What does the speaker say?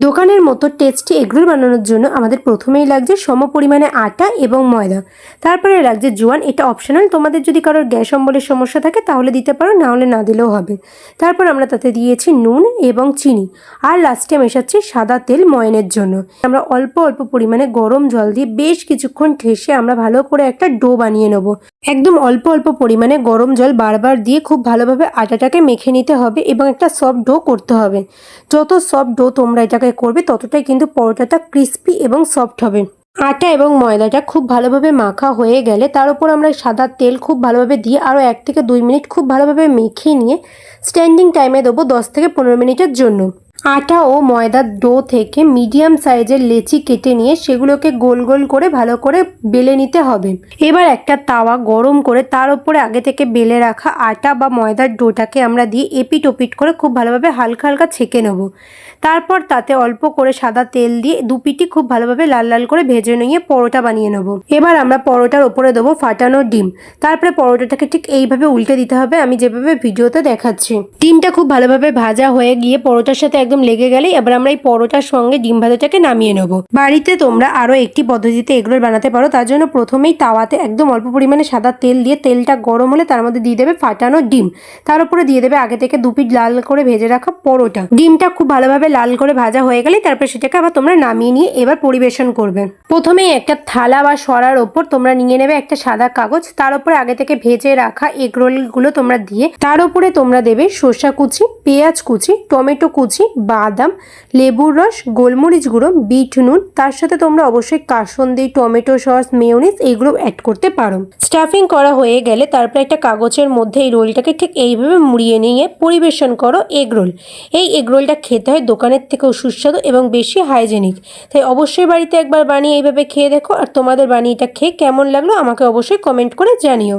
দোকানের মতো tasty egg roll বানানোর জন্য আমাদের প্রথমেই লাগছে সম পরিমাণে আটা এবং ময়দা। তারপরে লাগছে জোয়ান, এটা অপশনাল তোমাদের যদি কারোর গ্যাস অম্বলের সমস্যা থাকে তাহলে দিতে পারো না হলে না দিলেও হবে। তারপর আমরা তাতে দিয়েছি নুন এবং চিনি। আর লাস্টে মেশাচ্ছি সাদা তেল ময়নের জন্য। আমরা অল্প অল্প পরিমাণে গরম জল দিয়ে বেশ কিছুক্ষণ ঠেসে আমরা ভালো করে একটা ডো বানিয়ে নেব। একদম অল্প অল্প পরিমাণে গরম জল বারবার দিয়ে খুব ভালোভাবে আটাটাকে মেখে নিতে হবে এবং একটা সফট ডো করতে হবে। যত সফট ডো তোমরা এটাকে করবে, ততটাই কিন্তু পরোটাটা ক্রিস্পি এবং সফট হবে। আটা এবং ময়দাটা খুব ভালোভাবে মাখা হয়ে গেলে, তার উপর আমরা সাদা তেল খুব ভালোভাবে দিয়ে আরও এক থেকে দুই মিনিট খুব ভালোভাবে মেখে নিয়ে স্ট্যান্ডিং টাইমে দেবো দশ থেকে পনেরো মিনিটের জন্য। আটা ও ময়দার ডো থেকে মিডিয়াম সাইজের লেচি কেটে নিয়ে সেগুলোকে গোল গোল করে ভালো করে বেলে নিতে হবে। এবার একটা তাওয়া গরম করে তার উপরে আগে থেকে বেলে রাখা আটা বা ময়দার ডোটাকে আমরা দিয়ে এপিট ওপিট করে খুব ভালোভাবে হালকা হালকা ছেঁকে নেব। তারপর তাতে অল্প করে সাদা তেল দিয়ে দুপিটি খুব ভালোভাবে লাল লাল করে ভেজে নিয়ে পরোটা বানিয়ে নেব। এবার আমরা পরোটার ওপরে দেবো ফাটানো ডিম। তারপরে পরোটাটাকে ঠিক এইভাবে উল্টে দিতে হবে, আমি যেভাবে ভিডিওতে দেখাচ্ছি। ডিমটা খুব ভালোভাবে ভাজা হয়ে গিয়ে পরোটার সাথে একদম লেগে গেলেই এবার আমরা এই পরোটার সঙ্গে ডিম ভাজাটাকে নামিয়ে নেব। বাড়িতে তোমরা আরও একটি পদ্ধতিতে এগরোল বানাতে পারো। তার জন্য প্রথমেই তাওয়াতে একদম অল্প পরিমাণে সাদা তেল দিয়ে তেলটা গরম হলে তার মধ্যে দিয়ে দেবে ফাটানো ডিম। তার উপরে দিয়ে দেবে আগে থেকে দু পিঠ লাল করে ভেজে রাখা পরোটা। ডিমটা খুব ভালোভাবে লাল করে ভাজা হয়ে গেলে তারপর সেটাকে আবার তোমরা নামিয়ে নিয়ে এবার পরিবেশন করবে। প্রথমেই একটা থালা বা সরার ওপর তোমরা নিয়ে নেবে একটা সাদা কাগজ, তার উপরে আগে থেকে ভেজে রাখা এগ রোলগুলো তোমরা দিয়ে, তার উপরে তোমরা দেবে শসা কুচি, পেঁয়াজ কুচি, টমেটো কুচি, বাদাম, লেবুর রস, গোলমরিচ গুঁড়ো, বিট নুন, তার সাথে তোমরা অবশ্যই কাসন্দি, টমেটো সস মেয়নিস এইগুলো অ্যাড করতে পারো। স্টাফিং করা হয়ে গেলে তারপরে একটা কাগজের মধ্যে এই রোলটাকে ঠিক এইভাবে মুড়িয়ে নিয়ে পরিবেশন করো এগ রোল এই এগ রোলটা খেতে হয় দোকানের থেকেও সুস্বাদু এবং বেশি হাইজেনিক তাই অবশ্যই বাড়িতে একবার বানিয়ে এইভাবে খেয়ে দেখো আর তোমাদের বানিয়েটা খেয়ে কেমন লাগল আমাকে অবশ্যই কমেন্ট করে জানিও।